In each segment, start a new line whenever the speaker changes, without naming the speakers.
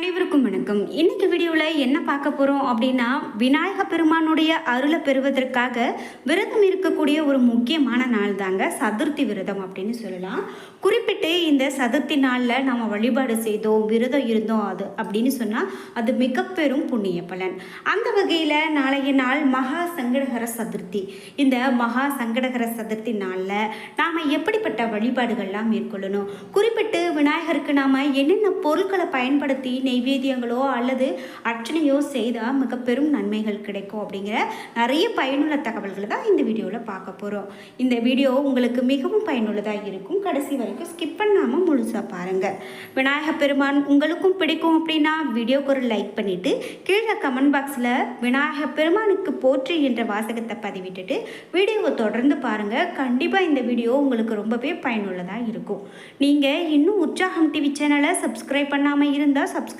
அனைவருக்கும் வணக்கம். இன்னைக்கு வீடியோவில் என்ன பார்க்க போகிறோம் அப்படின்னா விநாயக பெருமானுடைய அருளை பெறுவதற்காக விரதம் இருக்கக்கூடிய ஒரு முக்கியமான நாள் தாங்க சதுர்த்தி விரதம் அப்படின்னு சொல்லலாம். குறிப்பிட்டு இந்த சதுர்த்தி நாளில் நம்ம வழிபாடு செய்தோம் விரதம் இருந்தோம் அது அப்படின்னு சொன்னால் அது மிக பெரும் புண்ணிய பலன். அந்த வகையில் நாளைய நாள் மகா சங்கடகர சதுர்த்தி. இந்த மகா சங்கடகர சதுர்த்தி நாளில் நாம் எப்படிப்பட்ட வழிபாடுகள்லாம் மேற்கொள்ளணும்? குறிப்பிட்டு விநாயகருக்கு நாம் என்னென்ன பொருட்களை பயன்படுத்தி நெய்வேத்தியங்களோ அல்லது அர்ச்சனையோ செய்தால் மிக பெரும் நன்மைகள் கிடைக்கும் அப்படிங்கிற நிறைய பயனுள்ள தகவல்களை தான் இந்த வீடியோவில் பார்க்க போகிறோம் இந்த வீடியோ உங்களுக்கு மிகவும் பயனுள்ளதாக இருக்கும். கடைசி வரைக்கும் ஸ்கிப் பண்ணாமல் முழுசாக பாருங்கள் விநாயகப் பெருமான் உங்களுக்கும் பிடிக்கும் அப்படின்னா வீடியோக்கு ஒரு லைக் பண்ணிவிட்டு கீழே கமெண்ட் பாக்ஸில் விநாயகப் பெருமானுக்கு போற்றி என்ற வாசகத்தை பதிவிட்டுட்டு வீடியோவை தொடர்ந்து பாருங்கள் கண்டிப்பாக இந்த வீடியோ உங்களுக்கு ரொம்பவே பயனுள்ளதாக இருக்கும். நீங்கள் இன்னும் உற்சாகம் டிவி சேனலை சப்ஸ்கிரைப் பண்ணாமல் இருந்தால் சப்ஸ்கிரைப்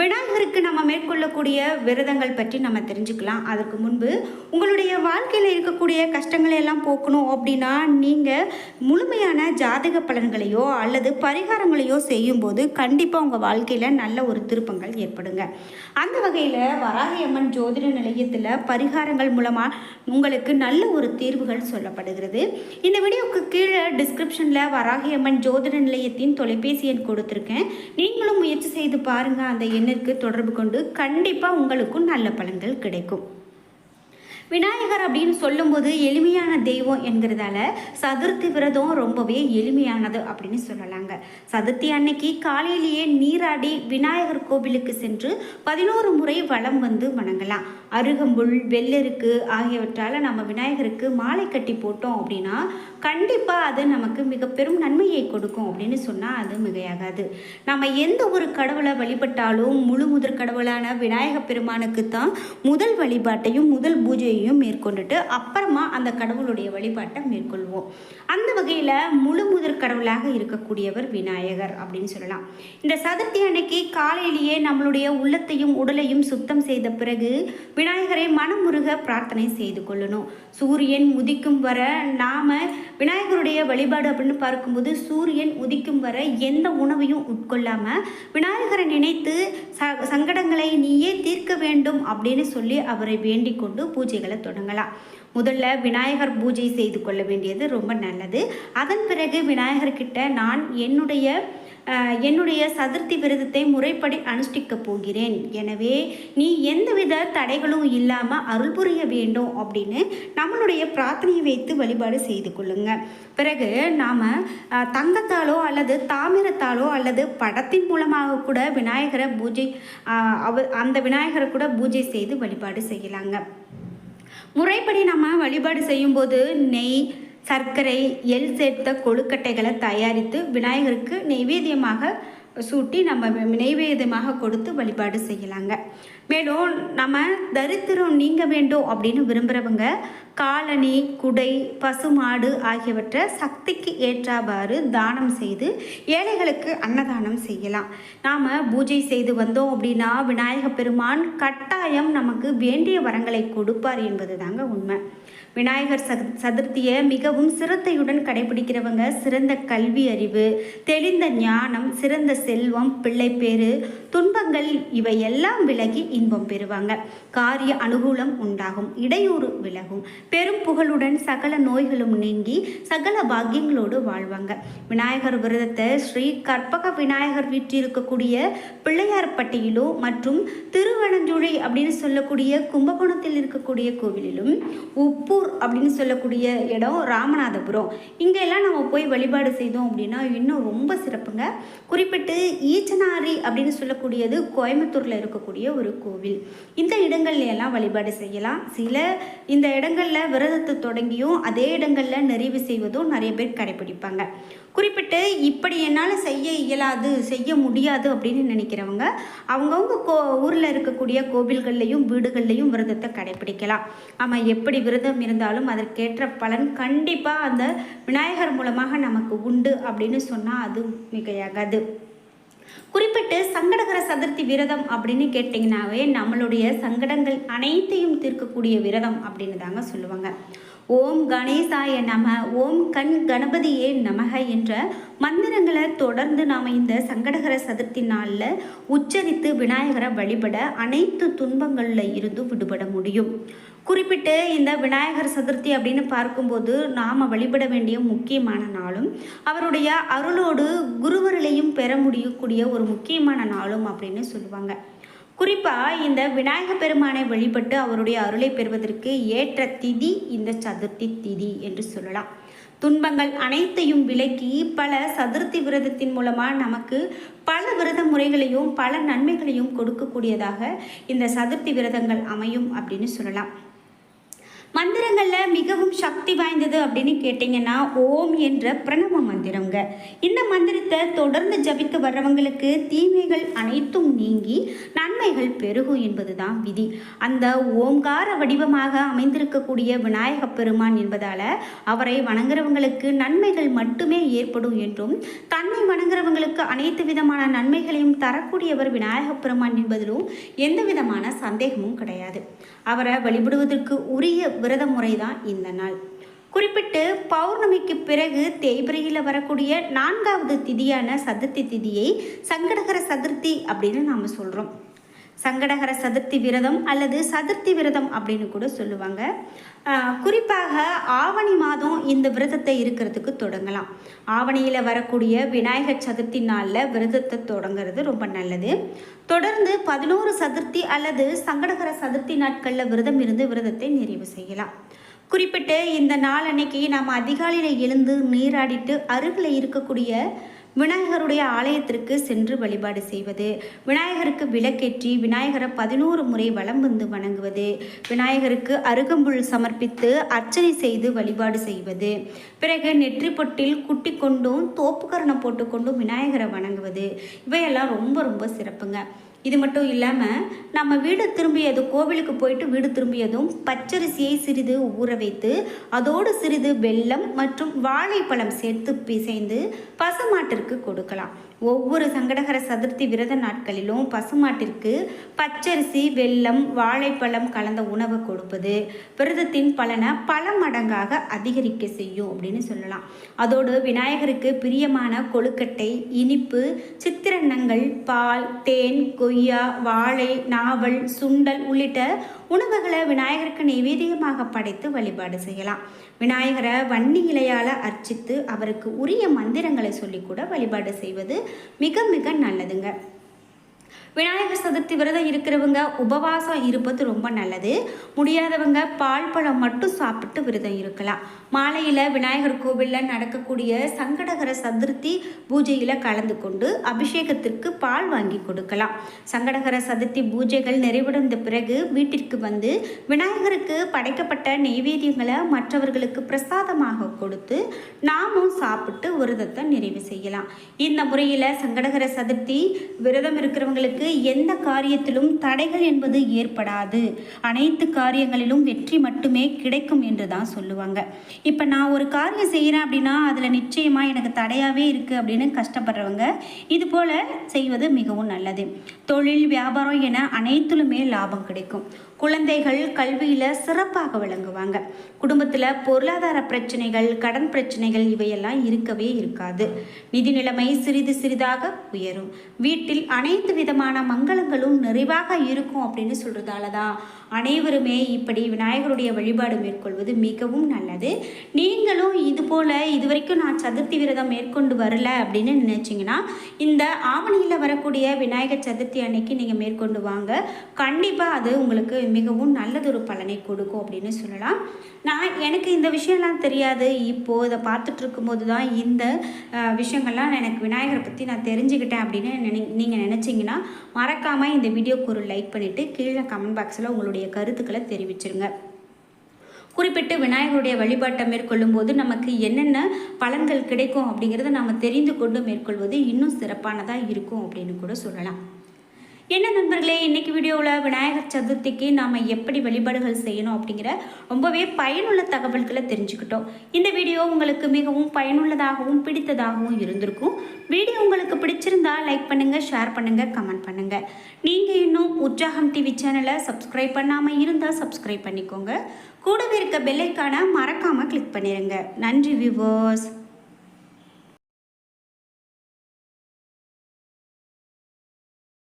விநாயகருக்கு நம்ம மேற்கொள்ளக்கூடிய விரதங்கள் பற்றி நம்ம தெரிஞ்சுக்கலாம். அதற்கு முன்பு உங்களுடைய வாழ்க்கையில் இருக்கக்கூடிய கஷ்டங்களை எல்லாம் போக்கணும் அப்படின்னா நீங்கள் முழுமையான ஜாதக பலன்களையோ அல்லது பரிகாரங்களையோ செய்யும்போது கண்டிப்பாக உங்கள் வாழ்க்கையில் நல்ல ஒரு திருப்பங்கள் ஏற்படுங்க. அந்த வகையில் வராகியம்மன் ஜோதிட நிலையத்தில் பரிகாரங்கள் மூலமாக உங்களுக்கு நல்ல ஒரு தீர்வுகள் சொல்லப்படுகிறது. இந்த வீடியோவுக்கு கீழே டிஸ்கிரிப்ஷனில் வராகியம்மன் ஜோதிட நிலையத்தின் தொலைபேசி எண் கொடுத்துருக்கேன். நீங்களும் முயற்சி செய்து பாருங்கள் அந்த எண்ணிற்கு தொடர்பு கொண்டு கண்டிப்பாக உங்களுக்கும் நல்ல பலன்கள் கிடைக்கும். விநாயகர் அப்படின்னு சொல்லும்போது எளிமையான தெய்வம் என்கிறதால சதுர்த்தி விரதம் ரொம்பவே எளிமையானது அப்படின்னு சொல்லலாங்க. சதுர்த்தி அன்னைக்கு காலையிலேயே நீராடி விநாயகர் கோவிலுக்கு சென்று பதினோரு முறை வளம் வந்து வணங்கலாம். அருகம்புல் வெள்ளெருக்கு ஆகியவற்றால் நம்ம விநாயகருக்கு மாலை கட்டி போட்டோம் அப்படின்னா கண்டிப்பாக அது நமக்கு மிக பெரும் நன்மையை கொடுக்கும் அப்படின்னு சொன்னால் அது மிகையாகாது. நம்ம எந்த ஒரு கடவுளை வழிபட்டாலும் முழு முதற் கடவுளான விநாயக பெருமானுக்கு தான் முதல் வழிபாட்டையும் முதல் பூஜையையும் மேற்கொண்டுட்டு அப்புறமா அந்த கடவுளுடைய வழிபாட்டை மேற்கொள்வோம். அந்த வகையில் முழு முதற் கடவுளாக இருக்கக்கூடியவர் விநாயகர் அப்படின்னு சொல்லலாம். இந்த சதுர்த்தி அன்னைக்கு காலையிலேயே நம்மளுடைய உள்ளத்தையும் உடலையும் சுத்தம் செய்த பிறகு விநாயகரை மனமுருக பிரார்த்தனை செய்து கொள்ளணும். சூரியன் உதிக்கும் வர நாம விநாயகருடைய வழிபாடு அப்படின்னு பார்க்கும்போது சூரியன் உதிக்கும் வர எந்த உணவையும் உட்கொள்ளாம விநாயகரை நினைத்து ச சங்கடங்களை நீயே தீர்க்க வேண்டும் அப்படின்னு சொல்லி அவரை வேண்டிக் கொண்டு பூஜைகளை தொடங்கலாம். முதல்ல விநாயகர் பூஜை செய்து கொள்ள வேண்டியது ரொம்ப நல்லது. அதன் பிறகு விநாயகர்கிட்ட நான் என்னுடைய என்னுடைய சதுர்த்தி விரதத்தை முறைப்படி அனுஷ்டிக்கப் போகிறேன். எனவே நீ எந்தவித தடைகளும் இல்லாமல் அருள் புரிய வேண்டும் அப்படின்னு நம்மளுடைய பிரார்த்தனையை வைத்து வழிபாடு செய்து கொள்ளுங்க. பிறகு நாம் தங்கத்தாலோ அல்லது தாமிரத்தாலோ அல்லது படத்தின் மூலமாக கூட விநாயகரை பூஜை அவ அந்த விநாயகரை கூட பூஜை செய்து வழிபாடு செய்யலாங்க. முறைப்படி நம்ம வழிபாடு செய்யும்போது நெய் சர்க்கரை எள் சேர்த்த கொழுக்கட்டைகளை தயாரித்து விநாயகருக்கு நெய்வேத்தியமாக சூட்டி நம்ம நெய்வேதமாக கொடுத்து வழிபாடு செய்யலாங்க. மேலும் நம்ம தரித்திரம் நீங்க வேண்டும் அப்படின்னு விரும்புகிறவங்க காலணி குடை பசுமாடு ஆகியவற்றை சக்திக்கு ஏற்றாவாறு தானம் செய்து ஏழைகளுக்கு அன்னதானம் செய்யலாம். நாம் பூஜை செய்து வந்தோம் அப்படின்னா விநாயக பெருமான் கட்டாயம் நமக்கு வேண்டிய வரங்களை கொடுப்பார் என்பது தாங்க உண்மை. விநாயகர் சதுர்த்தியை மிகவும் சிரத்தையுடன் கடைபிடிக்கிறவங்க சிறந்த கல்வி அறிவு தெளிந்த ஞானம் சிறந்த செல்வம் பிள்ளைப்பேறு துன்பங்கள் இவை எல்லாம் விலகி இன்பம் பெறுவாங்க. காரிய அனுகூலம் உண்டாகும் இடையூறு விலகும். பெரும் புகழுடன் சகல நோய்களும் நீங்கி சகல பாக்கியங்களோடு வாழ்வாங்க. விநாயகர் விரதத்தை ஸ்ரீ கற்பக விநாயகர் வீற்றிருக்கக்கூடிய பிள்ளையார்பட்டியிலோ மற்றும் திருவனஞ்சுழி அப்படின்னு சொல்லக்கூடிய கும்பகோணத்தில் இருக்கக்கூடிய கோவிலிலும் உப்பு ஊர் அப்படின்னு சொல்லக்கூடிய இடம் ராமநாதபுரம். இங்கெல்லாம் நம்ம போய் வழிபாடு செய்தோம் அப்படின்னா இன்னும் ரொம்ப சிறப்புங்க. குறிப்பிட்டு ஈச்சனாரி அப்படின்னு சொல்லக்கூடியது கோயம்புத்தூரில் இருக்கக்கூடிய ஒரு கோவில். இந்த இடங்கள்ல எல்லாம் வழிபாடு செய்யலாம். சில இந்த இடங்களில் விரதத்தை தொடங்கியும் அதே இடங்களில் நிறைவு செய்வதும் நிறைய பேர் கடைபிடிப்பாங்க. குறிப்பிட்டு இப்படி என்னால் செய்ய இயலாது செய்ய முடியாது அப்படின்னு நினைக்கிறவங்க அவங்கவுங்க கோ ஊரில் இருக்கக்கூடிய கோவில்கள்லையும் வீடுகள்லையும் விரதத்தை கடைபிடிக்கலாம். ஆமாம் எப்படி விரதம் இருந்தாலும் அதற்கேற்ற பலன் கண்டிப்பாக அந்த விநாயகர் மூலமாக நமக்கு உண்டு அப்படின்னு சொன்னால் அது மிகையாகாது. குறிப்பிட்டு சங்கடகர சதுர்த்தி விரதம் அப்படின்னு கேட்டிங்கனாவே நம்மளுடைய சங்கடங்கள் அனைத்தையும் தீர்க்கக்கூடிய விரதம் அப்படின்னு தாங்க சொல்லுவாங்க. ஓம் கணேசாய நம ஓம் கண் கணபதியே நமக என்ற மந்திரங்களை தொடர்ந்து நாம் இந்த சங்கடகர சதுர்த்தி நாளில் உச்சரித்து விநாயகரை வழிபட அனைத்து துன்பங்களில் இருந்து விடுபட முடியும். குறிப்பிட்டு இந்த விநாயகர் சதுர்த்தி அப்படின்னு பார்க்கும்போது நாம் வழிபட வேண்டிய முக்கியமான நாளும் அவருடைய அருளோடு குருவர்களையும் பெற முடியக்கூடிய ஒரு முக்கியமான நாளும் அப்படின்னு சொல்லுவாங்க. குறிப்பாக இந்த விநாயக பெருமானை வழிபட்டு அவருடைய அருளை பெறுவதற்கு ஏற்ற திதி இந்த சதுர்த்தி திதி என்று சொல்லலாம். துன்பங்கள் அனைத்தையும் விலக்கி பல சதுர்த்தி விரதத்தின் மூலமாக நமக்கு பல விரத முறைகளையும் பல நன்மைகளையும் கொடுக்கக்கூடியதாக இந்த சதுர்த்தி விரதங்கள் அமையும் அப்படின்னு சொல்லலாம். மந்திரங்களில் மிகவும் சக்தி வாய்ந்தது அப்படின்னு கேட்டிங்கன்னா ஓம் என்ற பிரணவ மந்திரங்க இந்த மந்திரத்தை தொடர்ந்து ஜபித்து வர்றவங்களுக்கு தீமைகள் அனைத்தும் நீங்கி நன்மைகள் பெருகும் என்பது தான் விதி. அந்த ஓங்கார வடிவமாக அமைந்திருக்கக்கூடிய விநாயக பெருமான் என்பதால் அவரை வணங்குறவங்களுக்கு நன்மைகள் மட்டுமே ஏற்படும் என்றும் தன்னை வணங்குறவங்களுக்கு அனைத்து விதமான நன்மைகளையும் தரக்கூடியவர் விநாயக பெருமான் என்பதிலும் எந்த விதமான சந்தேகமும் கிடையாது. அவரை வழிபடுவதற்கு உரிய விரத முறை தான் இந்த நாள். குறிப்பிட்டு பௌர்ணமிக்கு பிறகு தேய்பிரையில் வரக்கூடிய நான்காவது திதியான சதுர்த்தி திதியை சங்கடகர சதுர்த்தி அப்படின்னு நாம் சொல்கிறோம் சங்கடகர சதுர்த்தி விரதம் அல்லது சதுர்த்தி விரதம் அப்படின்னு கூட சொல்லுவாங்க. குறிப்பாக ஆவணி மாதம் இந்த விரதத்தை இருக்கிறதுக்கு தொடங்கலாம். ஆவணியில் வரக்கூடிய விநாயகர் சதுர்த்தி நாளில் விரதத்தை தொடங்கிறது ரொம்ப நல்லது. தொடர்ந்து பதினோரு சதுர்த்தி அல்லது சங்கடகர சதுர்த்தி நாட்களில் விரதம் இருந்து விரதத்தை நிறைவு செய்யலாம். குறிப்பிட்டு இந்த நாள் அன்னைக்கு நாம் அதிகாலையில் எழுந்து நீராடிட்டு அருகில் இருக்கக்கூடிய விநாயகருடைய ஆலயத்திற்கு சென்று வழிபாடு செய்வது. விநாயகருக்கு விளக்கேற்றி விநாயகரை பதினோரு முறை வலம் வந்து வணங்குவது. விநாயகருக்கு அருகம்புல் சமர்ப்பித்து அர்ச்சனை செய்து வழிபாடு செய்வது. பிறகு நெற்றி பொட்டில் குட்டி கொண்டும் தோப்புக்கரணம் போட்டுக்கொண்டும் விநாயகரை வணங்குவது. இவையெல்லாம் ரொம்ப ரொம்ப சிறப்புங்க. இது மட்டும் இல்லாமல் நம்ம வீடு திரும்பியது கோவிலுக்கு போயிட்டு வீடு திரும்பியதும் பச்சரிசியை சிறிது ஊற வைத்து அதோடு சிறிது வெல்லம் மற்றும் வாழைப்பழம் சேர்த்து பிசைந்து பசுமாட்டிற்கு கொடுக்கலாம். ஒவ்வொரு சங்கடகர சதுர்த்தி விரத நாட்களிலும் பசுமாட்டிற்கு பச்சரிசி வெல்லம் வாழைப்பழம் கலந்த உணவு கொடுப்பது விரதத்தின் பலனை பல மடங்காக அதிகரிக்க செய்யும் அப்படின்னு சொல்லலாம். அதோடு விநாயகருக்கு பிரியமான கொழுக்கட்டை இனிப்பு சித்திரன்னங்கள் பால் தேன் கொய்யா வாழை நாவல் சுண்டல் உள்ளிட்ட உணவுகளை விநாயகருக்கு நைவேத்தியமாக படைத்து வழிபாடு செய்யலாம். விநாயகரை வன்னி இலையால் அர்ச்சித்து அவருக்கு உரிய மந்திரங்களை சொல்லி கூட வழிபாடு செய்வது மிக மிக நல்லதுங்க. விநாயகர் சதுர்த்தி விரதம் இருக்கிறவங்க உபவாசம் இருப்பது ரொம்ப நல்லது. முடியாதவங்க பால் பழம் மட்டும் சாப்பிட்டு விரதம் இருக்கலாம். மாலையில் விநாயகர் கோவிலில் நடக்கக்கூடிய சங்கடகர சதுர்த்தி பூஜையில் கலந்து கொண்டு அபிஷேகத்திற்கு பால் வாங்கி கொடுக்கலாம். சங்கடகர சதுர்த்தி பூஜைகள் நிறைவடைந்த பிறகு வீட்டிற்கு வந்து விநாயகருக்கு படைக்கப்பட்ட நெய்வேத்தியங்களை மற்றவர்களுக்கு பிரசாதமாக கொடுத்து நாமும் சாப்பிட்டு விரதத்தை நிறைவு செய்யலாம். இந்த முறையில் சங்கடகர சதுர்த்தி விரதம் இருக்கிறவங்களுக்கு உங்களுக்கு எந்த காரியத்திலும் தடைகள் என்பது ஏற்படாது. அனைத்து காரியங்களிலும் வெற்றி மட்டுமே கிடைக்கும் என்று தான் சொல்லுவாங்க. இப்போ நான் ஒரு காரியம் செய்கிறேன் அப்படின்னா அதில் நிச்சயமாக எனக்கு தடையாகவே இருக்குது அப்படின்னு கஷ்டப்படுறவங்க இது போல் செய்வது மிகவும் நல்லது. தொழில் வியாபாரம் என அனைத்திலுமே லாபம் கிடைக்கும். குழந்தைகள் கல்வியில் சிறப்பாக விளங்குவாங்க. குடும்பத்தில் பொருளாதார பிரச்சனைகள் கடன் பிரச்சனைகள் இவையெல்லாம் இருக்கவே இருக்காது. நிதி நிலைமை சிறிது சிறிதாக உயரும். வீட்டில் அனைத்து விதமான மங்களங்களும் நிறைவாக இருக்கும் அப்படின்னு சொல்கிறதால தான் அனைவருமே இப்படி விநாயகருடைய வழிபாடு மேற்கொள்வது மிகவும் நல்லது. நீங்களும் இது போல் இது வரைக்கும் நான் சதுர்த்தி விரதம் மேற்கொண்டு வரல அப்படின்னு நினச்சிங்கன்னா இந்த ஆவணியில் வரக்கூடிய விநாயகர் சதுர்த்தி அன்னைக்கு நீங்கள் மேற்கொண்டு வாங்க. கண்டிப்பாக அது உங்களுக்கு மிகவும் நல்லதொரு பலனை கொடுக்கும் அப்படின்னு சொல்லலாம். நான் எனக்கு இந்த விஷயம்லாம் தெரியாது. இப்போது இதை பார்த்துட்டு இருக்கும்போது தான் இந்த விஷயங்கள்லாம் எனக்கு விநாயகரை பற்றி நான் தெரிஞ்சுக்கிட்டேன் அப்படின்னு நினை நீங்கள் நினச்சிங்கன்னா மறக்காமல் இந்த வீடியோக்கு ஒரு லைக் பண்ணிவிட்டு கீழே கமெண்ட் பாக்ஸில் உங்களுடைய கருத்துக்களை தெரிவிச்சிருங்க. குறிப்பிட்டு விநாயகருடைய வழிபாட்டை மேற்கொள்ளும் போது நமக்கு என்னென்ன பலன்கள் கிடைக்கும் அப்படிங்கிறத நாம் தெரிந்து கொண்டு மேற்கொள்வது இன்னும் சிறப்பானதாக இருக்கும் அப்படின்னு கூட சொல்லலாம். என்ன நண்பர்களே இன்றைக்கி வீடியோவில் விநாயகர் சதுர்த்திக்கு நாம் எப்படி வழிபாடுகள் செய்யணும் அப்படிங்கிற ரொம்பவே பயனுள்ள தகவல்களை தெரிஞ்சுக்கிட்டோம். இந்த வீடியோ உங்களுக்கு மிகவும் பயனுள்ளதாகவும் பிடித்ததாகவும் இருந்திருக்கும். வீடியோ உங்களுக்கு பிடிச்சிருந்தா லைக் பண்ணுங்கள் ஷேர் பண்ணுங்கள் கமெண்ட் பண்ணுங்கள் நீங்கள் இன்னும் உற்சாகம் டிவி சேனலை சப்ஸ்கிரைப் பண்ணாமல் இருந்தால் சப்ஸ்கிரைப் பண்ணிக்கோங்க. கூடவே இருக்க பெல்லைக்கான மறக்காமல் கிளிக் பண்ணிடுங்க நன்றி வியூவர்ஸ்